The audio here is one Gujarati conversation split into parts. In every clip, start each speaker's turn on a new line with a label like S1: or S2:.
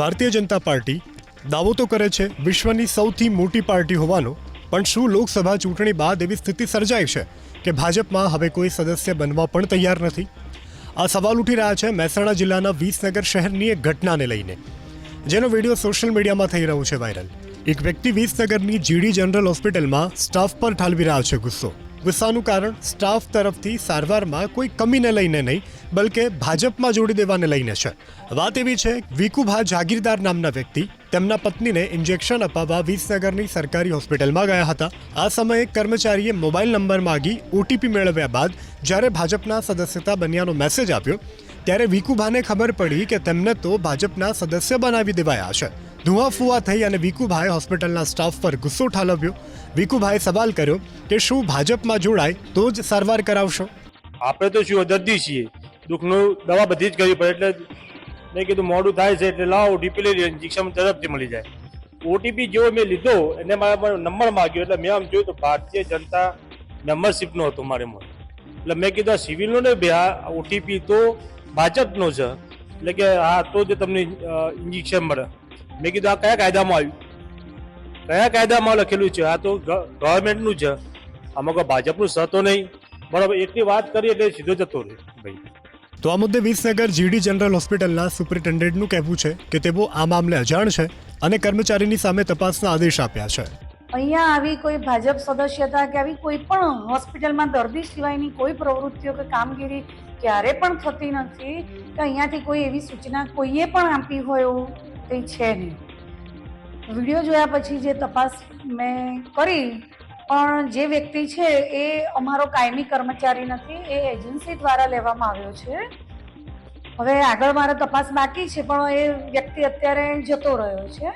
S1: ભારતીય જનતા પાર્ટી દાવો તો કરે છે, વિશ્વની સૌથી મોટી પાર્ટી હોવાનો, પણ શું લોકસભા ચૂંટણી બાદ એવી સ્થિતિ સર્જાઈ છે કે ભાજપમાં હવે કોઈ સદસ્ય બનવા પણ તૈયાર નથી? આ સવાલ ઉઠી રહ્યા છે મહેસાણા જિલ્લાના વિસનગર શહેરની એક ઘટનાને લઈને, જેનો વીડિયો સોશિયલ મીડિયામાં થઈ રહ્યો છે વાયરલ. એક વ્યક્તિ વિસનગરની જીડી જનરલ હોસ્પિટલમાં સ્ટાફ પર ઠાલવી રહ્યા છે ગુસ્સો. ગુસ્સાનું કારણ સ્ટાફ તરફથી સારવારમાં કોઈ કમીને લઈને નહીં, બલકે ભાજપમાં જોડી દેવાને લઈને છે. વાત એવી છે, વિકુભા જાગીરદાર નામના વ્યક્તિ, તેમના પત્નીને ઇન્જેક્શન અપાવવા વિસનગરની સરકારી હોસ્પિટલમાં ગયા હતા. આ સમયે કર્મચારીએ મોબાઈલ નંબર માગી ઓટીપી મેળવ્યા બાદ જ્યારે ભાજપના સદસ્યતા બન્યાનો મેસેજ આપ્યો, ત્યારે વિકુભાને ખબર પડી કે તેમને તો ભાજપના સદસ્ય બનાવી દેવાયા છે. ધુઆ ફુવા થઈ અને વિકુભાઈ હોસ્પિટલના સ્ટાફ પર ગુસ્સો ઠાલવ્યો. વિકુભાઈ સવાલ કર્યો કે શું ભાજપમાં જોડાય તો જ સારવાર કરાવશો?
S2: આપણે તો શું દર્દી છીએ. દુઃખનું દવા બધી જ કરવી પડે એટલે મેં કીધું મોડું થાય છે એટલે લાવો લઈ ઇન્જેક્શન ઝડપથી મળી જાય. ઓટીપી જેવો મેં લીધો, એને મારા નંબર માગ્યો એટલે મેં આમ જોયું તો ભારતીય જનતા મેમ્બરશીપનો હતો મારે મોડ એટલે મેં કીધું સિવિલનો ને બે ઓટીપી તો ભાજપનો છે એટલે કે હા તો જ તમને ઇન્જેક્શન મળે. મેં કીધું આ કયા કાયદામાં આવ્યું? કયા કાયદામાં લખેલું છે? આ તો ગવર્મેન્ટનું છે. આમાં કોઈ ભાજપનું છે નહીં. બરાબર એટલી વાત કરી એટલે સીધો જતો રહે ભાઈ.
S1: તો આ મુદ્દે વિસનગર જીડી જનરલ હોસ્પિટલના સુપ્રિન્ટેન્ડન્ટનું કહેવું છે કે તેઓ આ મામલે અજાણ છે અને કર્મચારીની સામે તપાસના આદેશ આપ્યા છે.
S3: અહીંયા આવી કોઈ ભાજપ સદસ્યતા કે આવી કોઈ પણ હોસ્પિટલમાં દર્દી સિવાયની કોઈ પ્રવૃત્તિઓ કે કામગીરી ક્યારે પણ થતી નથી કે અહીંયાથી કોઈ એવી સૂચના કોઈએ પણ આપી હોય એવું કંઈ છે નહીં. વીડિયો જોયા પછી જે તપાસ મેં કરી, પણ જે વ્યક્તિ છે એ અમારો કાયમી કર્મચારી નથી, એ એજન્સી દ્વારા લેવામાં આવ્યો છે. હવે આગળ મારે તપાસ બાકી છે, પણ એ વ્યક્તિ અત્યારે જતો રહ્યો છે.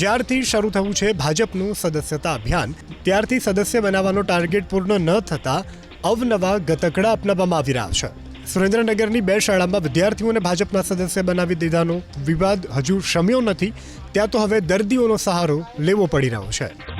S1: જ્યારથી શરૂ થયું છે ભાજપનું સદસ્યતા અભિયાન, ત્યારથી સદસ્ય બનાવવાનો ટાર્ગેટ પૂર્ણ ન થતાં અવનવા ગતકડા અપનાવવામાં આવી રહ્યા છે. સુરેન્દ્રનગરની બે શાળામાં વિદ્યાર્થીઓને ભાજપના સદસ્ય બનાવી દીધાનો વિવાદ હજુ શમ્યો નથી, ત્યાં તો હવે દર્દીઓનો સહારો લેવો પડી રહ્યો છે.